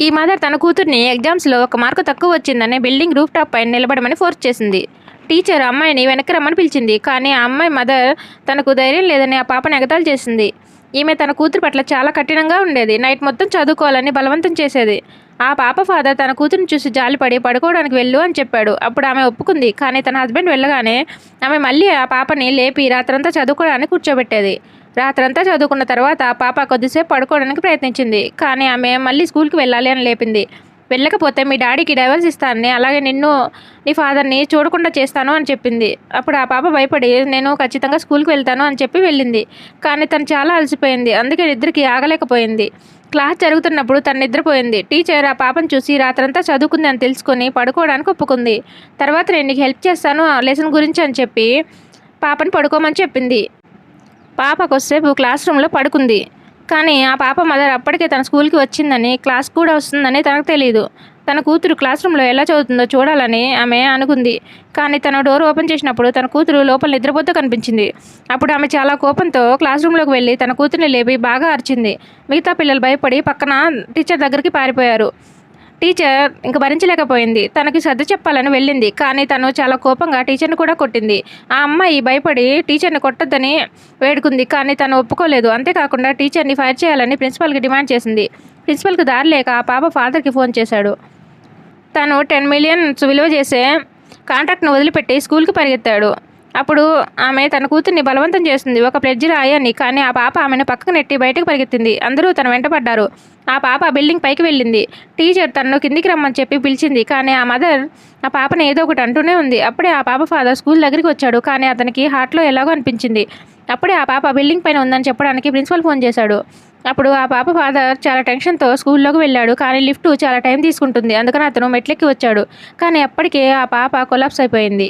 ఈ మదర్ తన కూతుర్ని ఎగ్జామ్స్లో ఒక మార్కు తక్కువ వచ్చిందని బిల్డింగ్ రూఫ్ టాప్ పైన నిలబడమని ఫోర్స్ చేసింది. టీచర్ అమ్మాయిని వెనక్కి రమ్మని పిలిచింది. కానీ ఆ అమ్మాయి మదర్ తనకు ధైర్యం లేదని ఆ పాపను ఎగతాలు చేసింది. ఈమె తన కూతురు పట్ల చాలా కఠినంగా ఉండేది. నైట్ మొత్తం చదువుకోవాలని బలవంతం చేసేది. ఆ పాప ఫాదర్ తన కూతురుని చూసి జాలిపడి పడుకోవడానికి వెళ్ళు అని చెప్పాడు. అప్పుడు ఆమె ఒప్పుకుంది. కానీ తన హస్బెండ్ వెళ్ళగానే ఆమె మళ్ళీ ఆ పాపని లేపి రాత్రంతా చదువుకోవడానికి కూర్చోబెట్టేది. రాత్రంతా చదువుకున్న తర్వాత పాప కొద్దిసేపు పడుకోవడానికి ప్రయత్నించింది. కానీ ఆమె మళ్ళీ స్కూల్కి వెళ్ళాలి అని లేపింది. వెళ్ళకపోతే మీ డాడీకి డైవర్స్ ఇస్తానని అలాగే నిన్ను నీ ఫాదర్ని చూడకుండా చేస్తాను అని చెప్పింది. అప్పుడు ఆ పాప భయపడి నేను ఖచ్చితంగా స్కూల్కి వెళ్తాను అని చెప్పి వెళ్ళింది. కానీ తను చాలా అలసిపోయింది. అందుకే నిద్రకి ఆగలేకపోయింది. క్లాస్ జరుగుతున్నప్పుడు తను నిద్రపోయింది. టీచర్ ఆ పాపను చూసి రాత్రంతా చదువుకుంది అని తెలుసుకొని పడుకోవడానికి ఒప్పుకుంది. తర్వాత నేను నీకు హెల్ప్ చేస్తాను ఆ లెసన్ గురించి అని చెప్పి పాపని పడుకోమని చెప్పింది. పాప కొద్దిసేపు క్లాస్ రూమ్లో పడుకుంది. కానీ ఆ పాప మదర్ అప్పటికే తన స్కూల్కి వచ్చిందని క్లాస్ కూడా వస్తుందని తనకు తెలియదు తన కూతురు క్లాస్ రూమ్లో ఎలా చదువుతుందో చూడాలని ఆమె అనుకుంది. కానీ తన డోర్ ఓపెన్ చేసినప్పుడు తన కూతురు లోపల నిద్రపోతూ కనిపించింది. అప్పుడు ఆమె చాలా కోపంతో క్లాస్ రూమ్లోకి వెళ్ళి తన కూతురిని లేపి బాగా అరిచింది. మిగతా పిల్లలు భయపడి పక్కన టీచర్ దగ్గరికి పారిపోయారు. టీచర్ ఇంక భరించలేకపోయింది. తనకి సర్ది చెప్పాలని వెళ్ళింది. కానీ తను చాలా కోపంగా టీచర్ని కూడా కొట్టింది. ఆ అమ్మాయి భయపడి టీచర్ని కొట్టొద్దని వేడుకుంది. కానీ తను ఒప్పుకోలేదు. అంతేకాకుండా టీచర్ని ఫైర్ చేయాలని ప్రిన్సిపల్కి డిమాండ్ చేసింది. ప్రిన్సిపల్కి దారి లేక ఆ పాప ఫాదర్కి ఫోన్ చేశాడు. తను టెన్ మిలియన్స్ విలువ చేసే కాంట్రాక్ట్ను వదిలిపెట్టి స్కూల్కి పరిగెత్తాడు. అప్పుడు ఆమె తన కూతుర్ని బలవంతం చేస్తుంది. ఒక ప్లెడ్జ్ రాయని కానీ ఆ పాప ఆమెను పక్కకు నెట్టి బయటకు పరిగెత్తింది. అందరూ తన వెంట పడ్డారు. ఆ పాప బిల్డింగ్ పైకి వెళ్ళింది. టీచర్ తనను కిందికి రమ్మని చెప్పి పిలిచింది కానీ ఆ మదర్ ఆ పాపని ఏదో ఒకటి అంటూనే ఉంది. అప్పుడే ఆ పాప ఫాదర్ స్కూల్ దగ్గరికి వచ్చాడు కానీ అతనికి హార్ట్లో ఎలాగో అనిపించింది. అప్పుడే ఆ పాప బిల్డింగ్ పైన ఉందని చెప్పడానికి ప్రిన్సిపల్ ఫోన్ చేశాడు. అప్పుడు ఆ పాప ఫాదర్ చాలా టెన్షన్తో స్కూల్లోకి వెళ్ళాడు కానీ లిఫ్ట్ చాలా టైం తీసుకుంటుంది. అందుకని అతను మెట్లెక్కి వచ్చాడు. కానీ అప్పటికే ఆ పాప కొలాప్స్ అయిపోయింది.